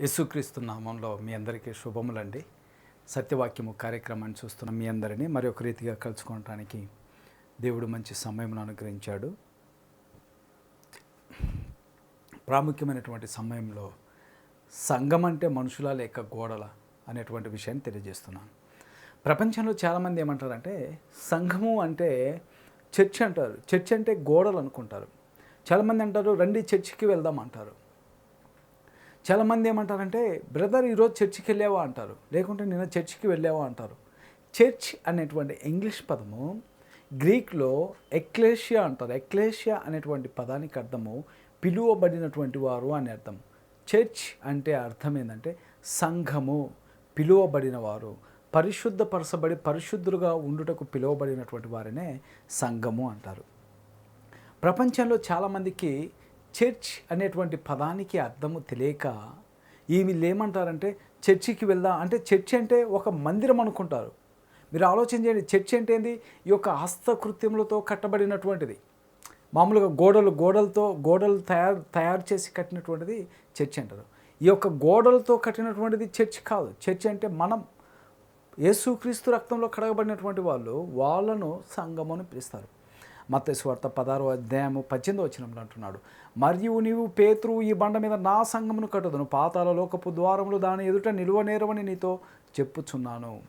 యేసుక్రీస్తు నామంలో మీ అందరికీ శుభములండి. సత్యవాక్యము కార్యక్రమాన్ని చూస్తున్న మీ అందరినీ మరి ఒక రీతిగా కలుసుకోవటానికి దేవుడు మంచి సమయంను అనుగ్రహించాడు. ప్రాముఖ్యమైనటువంటి సమయంలో సంఘం అంటే మనుషుల లేక గోడల అనేటువంటి విషయాన్ని తెలియజేస్తున్నాను. ప్రపంచంలో చాలామంది ఏమంటారంటే సంఘము అంటే చర్చ్ అంటారు. చర్చ్ అంటే గోడలు అనుకుంటారు. చాలామంది అంటారు రండి చర్చికి వెళ్దాం అంటారు. చాలామంది ఏమంటారంటే బ్రదర్ ఈరోజు చర్చికి వెళ్ళావా? అంటారు. లేకుంటే నిన్న చర్చికి వెళ్ళావా? అంటారు. చర్చ్ అనేటువంటి ఇంగ్లీష్ పదము గ్రీక్లో ఎక్లేషియా అంటారు. ఎక్లేషియా అనేటువంటి పదానికి అర్థము పిలువబడినటువంటి వారు అని అర్థం. చర్చ్ అంటే అర్థం ఏంటంటే సంఘము పిలువబడిన వారు. పరిశుద్ధపరచబడి పరిశుద్ధులుగా ఉండుటకు పిలువబడినటువంటి వారినే సంఘము అంటారు. ప్రపంచంలో చాలామందికి చర్చ్ అనేటువంటి పదానికి అర్థము తెలియక ఈ వీళ్ళు ఏమంటారంటే చర్చికి వెళ్దాం? అంటే చర్చ్ అంటే ఒక మందిరం అనుకుంటారు. మీరు ఆలోచన చేయండి చర్చ్ అంటే ఏంది? ఈ యొక్క హస్తకృత్యములతో కట్టబడినటువంటిది. మామూలుగా గోడలు గోడలతో గోడలు తయారు తయారు చేసి కట్టినటువంటిది చర్చ్ అంటారు. ఈ యొక్క గోడలతో కట్టినటువంటిది చర్చ్ కాదు. చర్చ్ అంటే మనం యేసుక్రీస్తు రక్తంలో కడగబడినటువంటి వాళ్ళు వాళ్ళను సంఘము అని పిలుస్తారు. మత్తేశ్వార్త పదారో అధ్యాయము పద్దెనిమిది వచ్చినప్పుడు అంటున్నాడు. మరియు నీవు పేతురు ఈ బండ మీద నా సంఘమును కట్టదును. పాతాల లోకపు ద్వారములు దాని ఎదుట నిలువ నేరవని నీతో చెప్పుచున్నాను.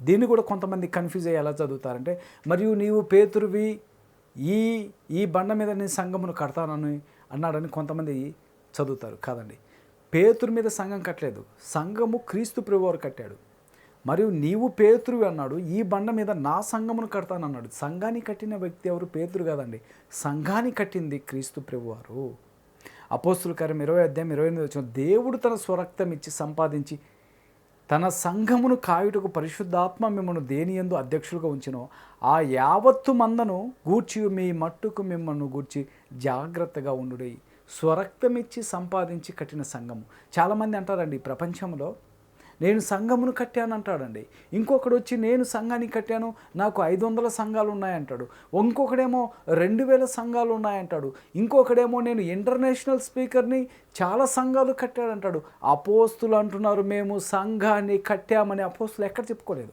దీన్ని కూడా కొంతమంది కన్ఫ్యూజ్ అయ్యి ఎలా చదువుతారంటే మరియు నీవు పేతురువి ఈ ఈ బండ మీద నీ సంఘమును కడతానని అన్నాడని కొంతమంది చదువుతారు. కాదండి. పేతురు మీద సంఘం కట్టలేదు. సంఘము క్రీస్తు ప్రభువారు కట్టాడు. మరియు నీవు పేతురు అన్నాడు. ఈ బండ మీద నా సంఘమును కడతానన్నాడు సంఘాన్ని కట్టిన వ్యక్తి ఎవరు? పేతురు కాదండి. సంఘాన్ని కట్టింది క్రీస్తు ప్రభువారు. అపోస్తుల కార్యం ఇరవై అధ్యాయం ఇరవై ఎనిమిది వచ్చిన దేవుడు తన స్వరక్తం ఇచ్చి సంపాదించి తన సంఘమును కాయుటకు పరిశుద్ధాత్మ మిమ్మల్ని దేని ఎందు అధ్యక్షులుగా ఉంచినో ఆ యావత్తు మందను గూర్చి మీ మట్టుకు మిమ్మల్ని గూర్చి జాగ్రత్తగా ఉండుడై. స్వరక్తమిచ్చి సంపాదించి కట్టిన సంఘము. చాలామంది అంటారండి ప్రపంచంలో నేను సంఘమును కట్టాను అంటాడండి. ఇంకొకడు వచ్చి నేను సంఘాన్ని కట్టాను నాకు ఐదు వందల సంఘాలు ఉన్నాయంటాడు. ఇంకొకడేమో రెండు వేల సంఘాలు ఉన్నాయంటాడు. ఇంకొకడేమో నేను ఇంటర్నేషనల్ స్పీకర్ని చాలా సంఘాలు కట్టాడంటాడు. అపోస్తులు అంటున్నారు మేము సంఘాన్ని కట్టామని అపోస్తులు ఎక్కడ చెప్పుకోలేదు.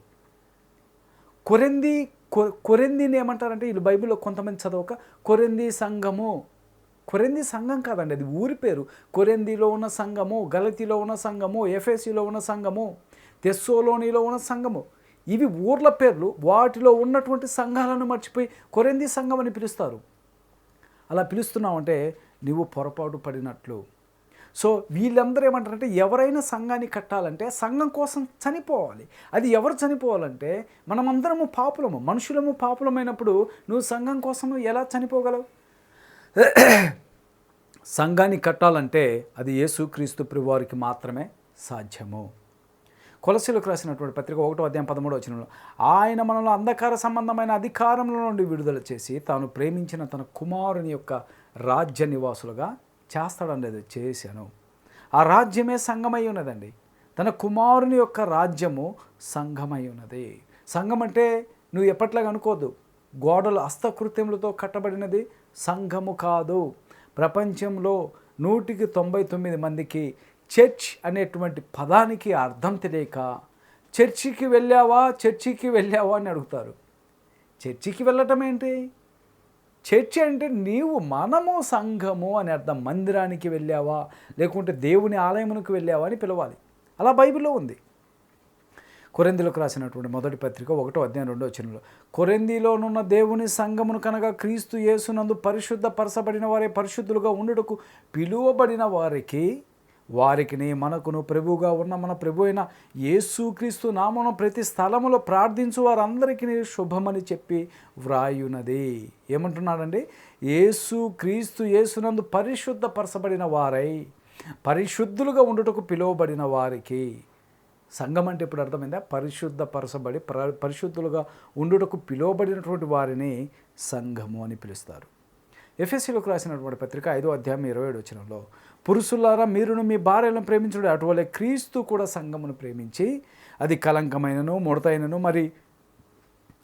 కొరెంది కొ- కొరెందిని ఏమంటారంటే వీళ్ళు బైబిల్లో కొంతమంది చదవక కొరెంది సంఘము కొరెంది సంఘం కాదండి అది ఊరి పేరు. కొరెందిలో ఉన్న సంఘము గలతిలో ఉన్న సంఘము ఎఫ్ఎస్సిలో ఉన్న సంఘము తెస్సోలోనిలో ఉన్న సంఘము ఇవి ఊర్ల పేర్లు. వాటిలో ఉన్నటువంటి సంఘాలను మర్చిపోయి కొరెంది సంఘం అని పిలుస్తారు. అలా పిలుస్తున్నావంటే నువ్వు పొరపాటు పడినట్లు. సో వీళ్ళందరూ ఏమంటారంటే ఎవరైనా సంఘాన్ని కట్టాలంటే సంఘం కోసం చనిపోవాలి. అది ఎవరు చనిపోవాలంటే మనమందరము పాపులము మనుషులము పాపులమైనప్పుడు నువ్వు సంఘం కోసం ఎలా చనిపోగలవు? సంఘాన్ని కట్టాలంటే అది యేసుక్రీస్తు ప్రభువారికి మాత్రమే సాధ్యము. కొలసీలకు రాసినటువంటి పత్రిక ఒకటో అధ్యాయం పదమూడు వచ్చిన ఆయన మనలో అంధకార సంబంధమైన అధికారంలో నుండి విడుదల చేసి తాను ప్రేమించిన తన కుమారుని యొక్క రాజ్య నివాసులుగా చేస్తాడనేది చేశాను. ఆ రాజ్యమే సంఘమై ఉన్నదండి. తన కుమారుని యొక్క రాజ్యము సంఘమై ఉన్నది. సంఘం అంటే నువ్వు ఎప్పట్లాగా అనుకోద్దు గోడలు హస్తకృత్యములతో కట్టబడినది సంఘము కాదు. ప్రపంచంలో నూటికి తొంభై తొమ్మిది మందికి చర్చ్ అనేటువంటి పదానికి అర్థం తెలియక చర్చికి వెళ్ళావా చర్చికి వెళ్ళావా అని అడుగుతారు. చర్చికి వెళ్ళటం ఏంటి? చర్చ్ అంటే నీవు మనము సంఘము అని అర్థం. మందిరానికి వెళ్ళావా లేకుంటే దేవుని ఆలయమునకు వెళ్ళావా అని పిలవాలి. అలా బైబిల్లో ఉంది. కొరెందిలకు రాసినటువంటి మొదటి పత్రిక ఒకటో అధ్యాయం రెండో వచనంలో కొరెందిలోనున్న దేవుని సంగమును కనుక క్రీస్తు యేసునందు పరిశుద్ధ పరచబడిన వారే పరిశుద్ధులుగా ఉండుటకు పిలువబడిన వారికి వారికిని మనకును ప్రభువుగా ఉన్న మన ప్రభు అయిన యేసుక్రీస్తు నామను ప్రతి స్థలములో ప్రార్థించు వారందరికీ శుభమని చెప్పి వ్రాయునది. ఏమంటున్నాడండి? యేసు క్రీస్తు యేసునందు పరిశుద్ధపరచబడిన వారై పరిశుద్ధులుగా ఉండుటకు పిలువబడిన వారికి సంఘం అంటే ఇప్పుడు అర్థమైందా? పరిశుద్ధపరచబడి ప్ర పరిశుద్ధులుగా ఉండుటకు పిలువబడినటువంటి వారిని సంఘము అని పిలుస్తారు. ఎఫ్ఎస్సీలోకి రాసినటువంటి పత్రిక ఐదో అధ్యాయం ఇరవై ఏడు వచ్చినంలో పురుషులారా మీరును మీ భార్యలను ప్రేమించుడు అటువలే క్రీస్తు కూడా సంఘమును ప్రేమించి అది కలంకమైనను ముడతైనను మరి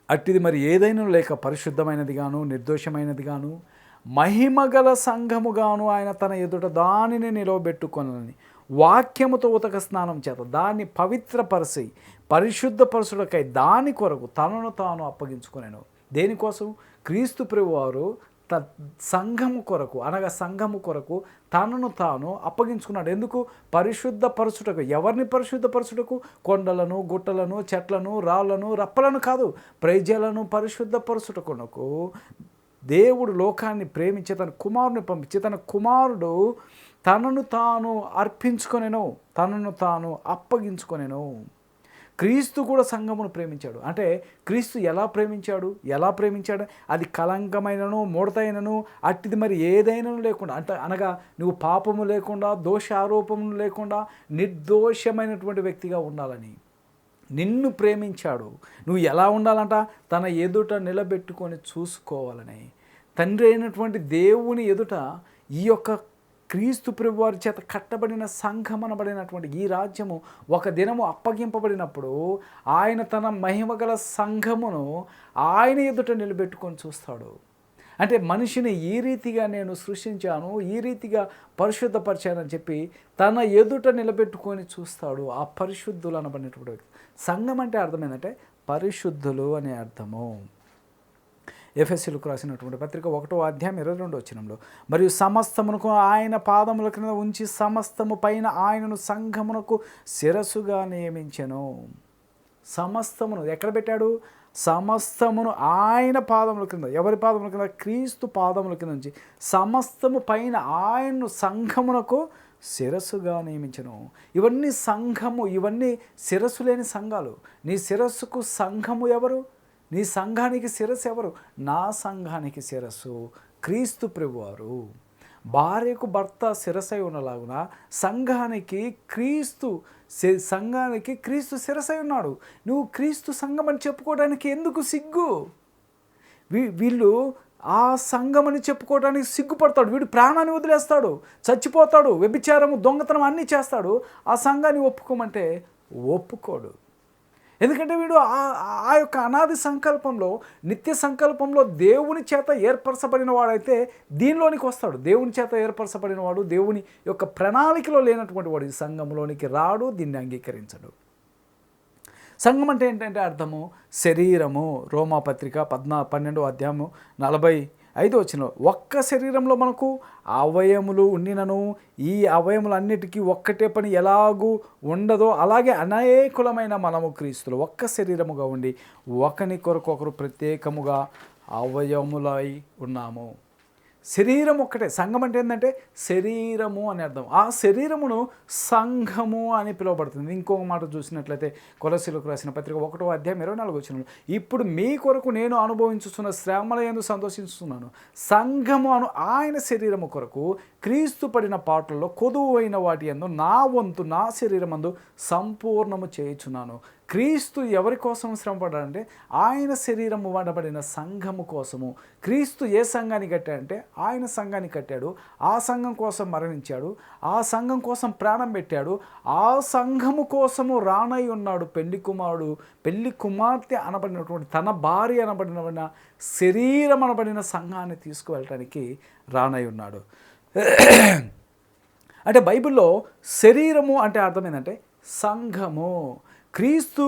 అట్టిది మరి ఏదైనా లేక పరిశుద్ధమైనది గాను నిర్దోషమైనది గాను మహిమగల సంఘముగాను ఆయన తన ఎదుట దానిని నిలవబెట్టుకొనని వాక్యముతో ఉతక స్నానం చేత దాన్ని పవిత్రపరిచి పరిశుద్ధపరచుడకై దాని కొరకు తనను తాను అప్పగించుకునేను. దేనికోసం? క్రీస్తు ప్రభువారు త సంఘము కొరకు అనగా సంఘము కొరకు తనను తాను అప్పగించుకున్నాడు. ఎందుకు? పరిశుద్ధపరచుటకు ఎవరిని పరిశుద్ధపరచుటకు కొండలను గుట్టలను చెట్లను రాళ్ళను రప్పలను కాదు ప్రజలను పరిశుద్ధపరచుటకునకు దేవుడు లోకాన్ని ప్రేమించి తన కుమారుని పంపించి తన కుమారుడు తనను తాను అర్పించుకొనేనో తనను తాను అప్పగించుకొనేనో. క్రీస్తు కూడా సంఘమును ప్రేమించాడు. అంటే క్రీస్తు ఎలా ప్రేమించాడు? ఎలా ప్రేమించాడు? అది కలంకమైనను ముడతైనను అట్టిది మరి ఏదైనా లేకుండా. అంటే అనగా నువ్వు పాపము లేకుండా దోషారోపము లేకుండా నిర్దోషమైనటువంటి వ్యక్తిగా ఉండాలని. నిన్ను ప్రేమించాడు. నువ్వు ఎలా ఉండాలంట? తన ఎదుట నిలబెట్టుకొని చూసుకోవాలని. తండ్రి అయినటువంటి దేవుని ఎదుట ఈ యొక్క క్రీస్తు ప్రభువారి చేత కట్టబడిన సంఘమనబడినటువంటి ఈ రాజ్యము ఒక దినము అప్పగింపబడినప్పుడు ఆయన తన మహిమగల సంఘమును ఆయన ఎదుట నిలబెట్టుకొని చూస్తాడు. అంటే మనిషిని ఈ రీతిగా నేను సృష్టించాను ఈ రీతిగా పరిశుద్ధపరిచానని చెప్పి తన ఎదుట నిలబెట్టుకొని చూస్తాడు ఆ పరిశుద్ధులు అనబడినటువంటి వ్యక్తి. సంఘం అంటే అర్థం ఏంటంటే పరిశుద్ధులు అనే అర్థము. ఎఫ్ఎస్సీలకు రాసినటువంటి పత్రిక ఒకటో అధ్యాయం ఇరవై రెండు వచ్చినంలో మరియు సమస్తమునకు ఆయన పాదముల క్రింద ఉంచి సమస్తము పైన ఆయనను సంఘమునకు శిరస్సుగా నియమించెను. సమస్తమును ఎక్కడ పెట్టాడు? సమస్తమును ఆయన పాదముల క్రింద ఎవరి పాదముల కింద క్రీస్తు పాదముల కింద నుంచి సమస్తము పైన ఆయన్ను సంఘమునకు శిరస్సుగా నియమించను. ఇవన్నీ సంఘము ఇవన్నీ శిరస్సు లేని సంఘాలు. నీ శిరస్సుకు సంఘము ఎవరు? నీ సంఘానికి శిరస్సు ఎవరు? నా సంఘానికి శిరస్సు క్రీస్తు ప్రభువారు. భార్యకు భర్త శిరసై ఉన్నలాగున సంఘానికి క్రీస్తు సంఘానికి క్రీస్తు శిరసై ఉన్నాడు. నువ్వు క్రీస్తు సంఘం అని చెప్పుకోవడానికి ఎందుకు సిగ్గు? వీ వీళ్ళు ఆ సంఘం అని చెప్పుకోవడానికి సిగ్గుపడతాడు. వీడు ప్రాణాన్ని వదిలేస్తాడు. చచ్చిపోతాడు. వ్యభిచారము దొంగతనం అన్నీ చేస్తాడు. ఆ సంఘాన్ని ఒప్పుకోమంటే ఒప్పుకోడు. ఎందుకంటే వీడు ఆ ఆ యొక్క అనాది సంకల్పంలో నిత్య సంకల్పంలో దేవుని చేత ఏర్పరచబడిన వాడైతే దీనిలోనికి వస్తాడు. దేవుని చేత ఏర్పరచబడిన వాడు దేవుని యొక్క ప్రణాళికలో లేనటువంటి వాడు ఈ సంఘంలోనికి రాడు దీన్ని అంగీకరించడు. సంఘం అంటే ఏంటంటే అర్థము? శరీరము. రోమాపత్రిక పద్నా పన్నెండో అధ్యాయము నలభై ఐదో వచ్చిన ఒక్క శరీరంలో మనకు అవయములు ఉండినను ఈ అవయములన్నిటికీ ఒక్కటే పని ఎలాగూ ఉండదో అలాగే అనేకులమైన మనము క్రీస్తులు ఒక్క శరీరముగా ఉండి ఒకని కొరకు ఒకరు ప్రత్యేకముగా అవయములై ఉన్నాము. శరీరం ఒక్కటే. సంఘం అంటే ఏంటంటే శరీరము అని అర్థం. ఆ శరీరమును సంఘము అని పిలువబడుతుంది. ఇంకొక మాట చూసినట్లయితే కొలసీలకు రాసిన పత్రిక ఒకటో అధ్యాయం ఇరవై నాలుగు వచ్చిన ఇప్పుడు మీ కొరకు నేను అనుభవించుతున్న శ్రమల ఎందు సంతోషిస్తున్నాను సంఘము అను ఆయన శరీరము కొరకు క్రీస్తు పడిన పాటల్లో కొదువైన వాటి ఎందు నా వంతు నా శరీరమందు సంపూర్ణము చేయుచున్నాను. క్రీస్తు ఎవరి కోసం శ్రమపడ్డాడంటే ఆయన శరీరము వాడబడిన సంఘము కోసము. క్రీస్తు ఏ సంఘాన్ని కట్టాడంటే ఆయన సంఘాన్ని కట్టాడు. ఆ సంఘం కోసం మరణించాడు. ఆ సంఘం కోసం ప్రాణం పెట్టాడు. ఆ సంఘము కోసము రానై ఉన్నాడు పెళ్ళి కుమారుడు. పెళ్ళి కుమార్తె అనబడినటువంటి తన భార్య అనబడిన శరీరం అనబడిన సంఘాన్ని తీసుకువెళ్ళటానికి రానై ఉన్నాడు. అంటే బైబిల్లో శరీరము అంటే అర్థం ఏంటంటే సంఘము. క్రీస్తు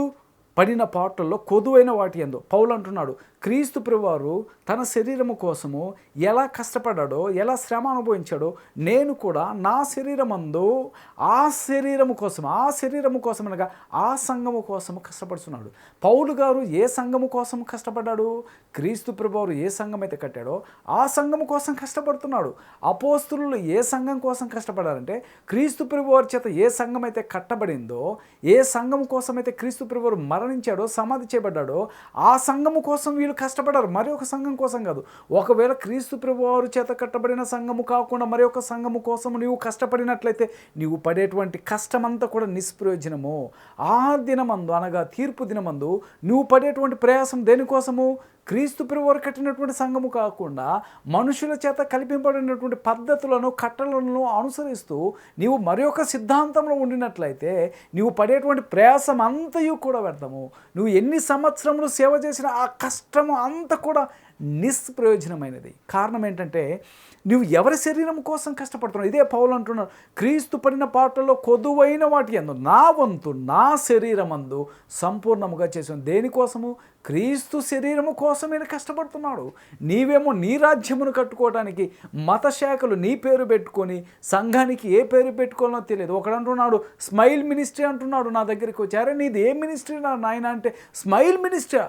పడిన పాటల్లో కొదువైన వాటి ఎందు. పౌలు అంటున్నాడు క్రీస్తు ప్రభువారు తన శరీరము కోసము ఎలా కష్టపడ్డాడో ఎలా శ్రమ అనుభవించాడో నేను కూడా నా శరీరమందు ఆ శరీరము కోసం ఆ శరీరము కోసం అనగా ఆ సంఘము కోసం కష్టపడుతున్నాడు పౌలు గారు ఏ సంఘము కోసం కష్టపడ్డాడు? క్రీస్తు ప్రభువారు ఏ సంఘం అయితే కట్టాడో ఆ సంఘము కోసం కష్టపడుతున్నాడు. అపోస్తులు ఏ సంఘం కోసం కష్టపడారంటే క్రీస్తు ప్రభువారి చేత ఏ సంఘం అయితే కట్టబడిందో ఏ సంఘం కోసం అయితే క్రీస్తు ప్రభువారు మరణించాడో సమాధి చేయబడ్డాడో ఆ సంఘము కోసం వీళ్ళు కష్టపడారు మరి ఒక సంఘం కోసం కాదు. ఒకవేళ క్రీస్తు ప్రభువారు చేత కట్టబడిన సంఘము కాకుండా మరి ఒక సంఘము కోసం నీవు కష్టపడినట్లయితే నీవు పడేటువంటి కష్టమంతా కూడా నిష్ప్రయోజనము. ఆ దినమందు అనగా తీర్పు దినమందు నువ్వు పడేటువంటి ప్రయాసం దేనికోసము? క్రీస్తు ప్రభువారు కట్టినటువంటి సంఘము కాకుండా మనుషుల చేత కల్పింపబడినటువంటి పద్ధతులను కట్టలను అనుసరిస్తూ నీవు మరి సిద్ధాంతంలో ఉండినట్లయితే నీవు పడేటువంటి ప్రయాసం అంతయు కూడా కష్టము నువ్వు ఎన్ని సంవత్సరములు సేవ చేసిన ఆ కష్టము అంతా కూడా నిష్ప్రయోజనమైనది కారణం ఏంటంటే నువ్వు ఎవరి శరీరం కోసం కష్టపడుతున్నావు? ఇదే పౌలు అంటున్నాడు. క్రీస్తు పడిన పాటల్లో కొదువైన వాటి అందు నా వంతు నా శరీరం అందు సంపూర్ణముగా చేసాను దేనికోసము క్రీస్తు శరీరము కోసమే కష్టపడుతున్నాడు. నీవేమో నీ రాజ్యమును కట్టుకోవడానికి మత శాఖలు నీ పేరు పెట్టుకొని సంఘానికి ఏ పేరు పెట్టుకోవాలో తెలియదు. ఒకడు అంటున్నాడు స్మైల్ మినిస్ట్రీ అంటున్నాడు నా దగ్గరికి వచ్చారే నీది ఏ మినిస్ట్రీ నా నాయన? అంటే స్మైల్ మినిస్ట్రీ.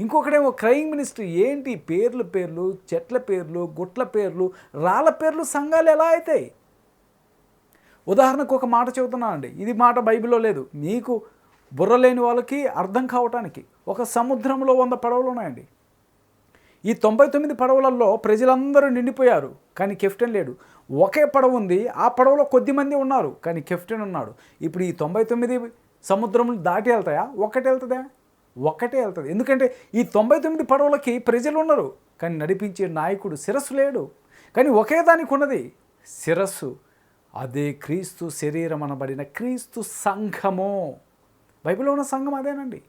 ఇంకొకడేమో క్రైమ్ మినిస్టర్ ఏంటి? పేర్లు పేర్లు చెట్ల పేర్లు గుట్ల పేర్లు రాళ్ళ పేర్లు సంఘాలు ఎలా అవుతాయి? ఉదాహరణకు ఒక మాట చెబుతున్నానండి. ఇది మాట బైబిల్లో లేదు. మీకు బుర్ర లేని వాళ్ళకి అర్థం కావటానికి ఒక సముద్రంలో వంద పడవలు ఉన్నాయండి. ఈ తొంభై తొమ్మిది పడవలలో ప్రజలందరూ నిండిపోయారు కానీ కెప్టెన్ లేడు. ఒకే పడవ ఉంది. ఆ పడవలో కొద్ది మంది ఉన్నారు కానీ కెప్టెన్ ఉన్నాడు. ఇప్పుడు ఈ తొంభై తొమ్మిది సముద్రములు దాటి వెళ్తాయా? ఒక్కటి వెళ్తుందా? ఒక్కటే వెళ్తుంది. ఎందుకంటే ఈ తొంభై తొమ్మిది పడవలకి ప్రజలు ఉన్నారు. కానీ నడిపించే నాయకుడు శిరస్సు లేడు. కానీ ఒకే దానికి ఉన్నది శిరస్సు. అదే క్రీస్తు శరీరం అనబడిన క్రీస్తు సంఘము. బైబిల్లో ఉన్న సంఘం అదేనండి.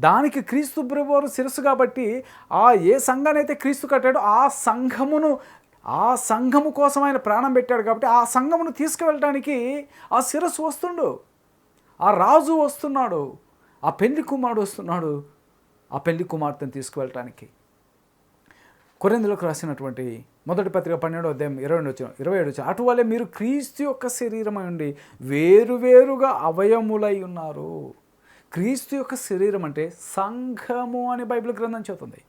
దానికి క్రీస్తు ప్రభువారు శిరస్సు కాబట్టి ఆ ఏ సంఘాన్ని అయితే క్రీస్తు కట్టాడో ఆ సంఘమును ఆ సంఘము కోసం ఆయన ప్రాణం పెట్టాడు కాబట్టి ఆ సంఘమును తీసుకువెళ్ళడానికి ఆ శిరస్సు వస్తుండు. ఆ రాజు వస్తున్నాడు. ఆ పెళ్ళి కుమారుడు వస్తున్నాడు. ఆ పెళ్ళి కుమార్తెను తీసుకువెళ్ళటానికి. కొరెందులకు రాసినటువంటి మొదటి పత్రిక పన్నెండు అధ్యాయం ఇరవై రెండు వచ్చిన ఇరవై ఏడు వచ్చిన అటువలే మీరు క్రీస్తు యొక్క శరీరమై ఉండి వేరువేరుగా అవయములై ఉన్నారు. క్రీస్తు యొక్క శరీరం అంటే సంఘము అని బైబిల్ గ్రంథం చెబుతుంది.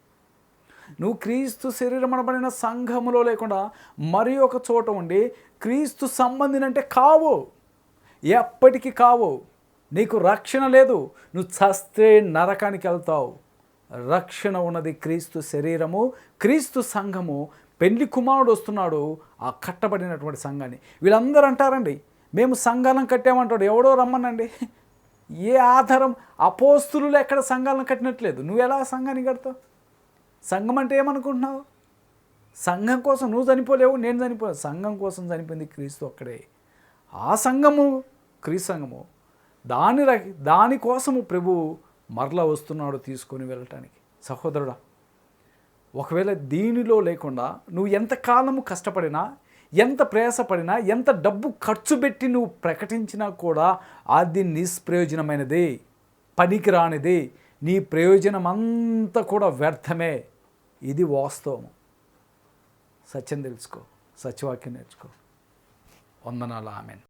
నువ్వు క్రీస్తు శరీరం అనబడిన సంఘములో లేకుండా మరి ఒక చోట ఉండి క్రీస్తు సంబంధినంటే కావు. ఎప్పటికీ కావు. నీకు రక్షణ లేదు. నువ్వు చస్తే నరకానికి వెళ్తావు. రక్షణ ఉన్నది క్రీస్తు శరీరము క్రీస్తు సంఘము. పెళ్ళి కుమారుడు వస్తున్నాడు ఆ కట్టబడినటువంటి సంఘాన్ని. వీళ్ళందరూ అంటారండి మేము సంఘాలను కట్టామంటాడు. ఎవడో రమ్మనండి. ఏ ఆధారం? అపోస్తులు ఎక్కడ సంఘాలను కట్టినట్లేదు. నువ్వు ఎలా సంఘాన్ని కడతావు? సంఘం అంటే ఏమనుకుంటున్నావు? సంఘం కోసం నువ్వు చనిపోలేవు నేను చనిపోలేవు సంఘం కోసం చనిపోయింది క్రీస్తు ఒక్కడే. ఆ సంఘము క్రీస్తు సంఘము దాని దానికోసము ప్రభు మరలా వస్తున్నాడు తీసుకొని వెళ్ళటానికి. సహోదరుడా ఒకవేళ దీనిలో లేకుండా నువ్వు ఎంతకాలము కష్టపడినా ఎంత ప్రయాసపడినా ఎంత డబ్బు ఖర్చు పెట్టి నువ్వు ప్రకటించినా కూడా అది నిష్ప్రయోజనమైనది పనికిరానిది నీ ప్రయోజనం అంతా కూడా వ్యర్థమే. ఇది వాస్తవము. సత్యం తెలుసుకో సత్యవాక్యం నేర్చుకో. వందనాలు ఆమెను.